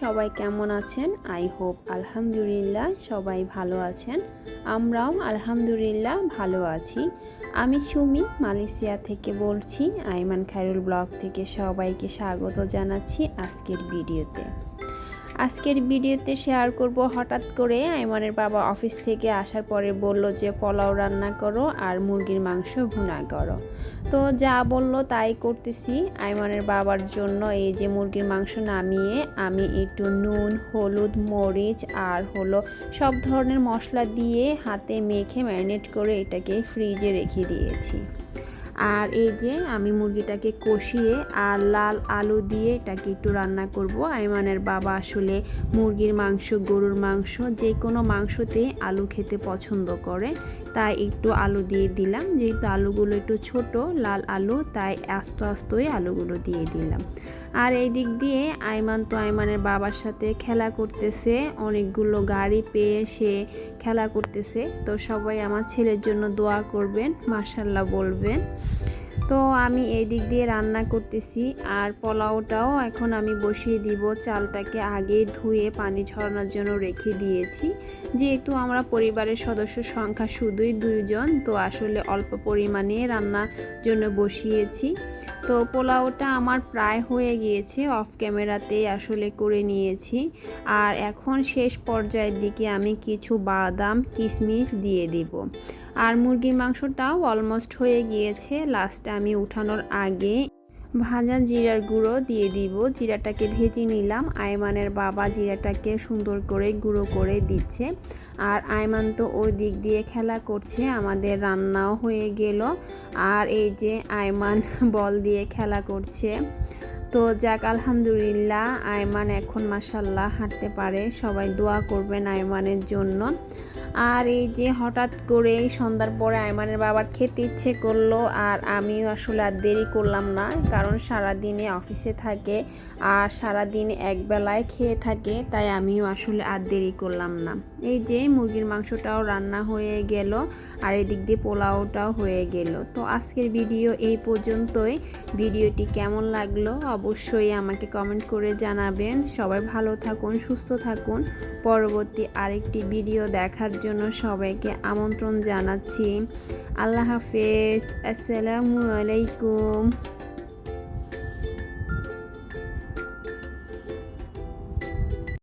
সবাই কেমন আছেন? আই হোপ আলহামদুলিল্লাহ সবাই ভালো আছেন। আমরাও আলহামদুলিল্লাহ ভালো আছি। আমি সুমি, মালয়েশিয়া থেকে বলছি। আইমান খায়রুল ব্লগ থেকে সবাইকে স্বাগত জানাচ্ছি আজকের ভিডিওতে। আজকের ভিডিওতে শেয়ার করব হঠাৎ করে আইমানের বাবা অফিস থেকে আসার পরে বলল যে, পোলাও রান্না করো আর মুরগির মাংস ভুনা করো। তো যা বলল তাই করতেছি। আইমানের বাবার জন্য এই যে মুরগির মাংস নামিয়ে আমি একটু নুন, হলুদ, মরিচ আর হলো সব ধরনের মশলা দিয়ে হাতে মেখে ম্যারিনেট করে এটাকে ফ্রিজে রেখে দিয়েছি। আর এই যে আমি মুরগিটাকে কষিয়ে আর লাল আলু দিয়ে এটাকে একটু রান্না করব। আইমানের বাবা আসলে মুরগির মাংস, গরুর মাংস, যে কোনো মাংসতে আলু খেতে পছন্দ করে, তাই একটু আলু দিয়ে দিলাম। যেহেতু আলুগুলো একটু ছোট, লাল আলু, তাই আস্তে আস্তই আলুগুলো দিয়ে দিলাম। আর এই দিক দিয়ে আইমান তো আইমানের বাবার সাথে খেলা করতেছে, অনেকগুলো গাড়ি পেয়ে সে খেলা করতেছে। তো সবাই আমার ছেলের জন্য দোয়া করবেন মার্শাল্লাহ বলবেন। তো আমি এই দিক দিয়ে রান্না করতেছি আর পোলাওটাও এখন আমি বসিয়ে দিব। চালটাকে আগে ধুয়ে পানি ছড়ানোর জন্য রেখে দিয়েছি। যেহেতু আমরা পরিবারের সদস্য সংখ্যা শুধুই দুইজন, তো আসলে অল্প পরিমাণে রান্নার জন্য বসিয়েছি। তো পোলাওটা আমার প্রায় হয়ে গিয়েছে অফ ক্যামেরাতেই আসলে করে নিয়েছি। আর এখন শেষ পর্যায়ের দিকে আমি কিছু বাদাম, কিশমিশ দিয়ে দিব। আর মুরগির মাংসটাও অলমোস্ট হয়ে গিয়েছে লাস্টে আমি উঠানোর আগে ভাজা জিরার গুঁড়ো দিয়ে দিব। জিরাটাকে ভেজে নিলাম। আয়মানের বাবা জিরাটাকে সুন্দর করে গুঁড়ো করে দিচ্ছে। আর আয়মান তো ওই দিক দিয়ে খেলা করছে, আমাদের রান্নাও হয়ে গেল। আর এই যে আয়মান বল দিয়ে খেলা করছে। তো যাক, আলহামদুলিল্লাহ, আয়মান এখন মাসাল্লাহ হাঁটতে পারে। সবাই দোয়া করবেন আয়মানের জন্য। আর এই যে হঠাৎ করে সন্ধ্যার পরে আয়মানের বাবার খেতে ইচ্ছে করল, আর আমিও আসলে আর দেরি করলাম না, কারণ সারা দিনে অফিসে থাকে আর সারা দিন এক বেলায় খেয়ে থাকে, তাই আমিও আসলে আর দেরি করলাম না। এই যে মুরগির মাংসটাও রান্না হয়ে গেল, আর এদিক দিয়ে পোলাওটাও হয়ে গেল। তো আজকের ভিডিও এই পর্যন্তই। ভিডিওটি কেমন লাগল? অবশ্যই আমাকে কমেন্ট করে জানাবেন। সবাই ভালো থাকুন, সুস্থ থাকুন। পরবর্তী আরেকটি ভিডিও দেখার জন্য সবাইকে আমন্ত্রণ জানাচ্ছি। আল্লাহ হাফেজ, আসসালামু আলাইকুম।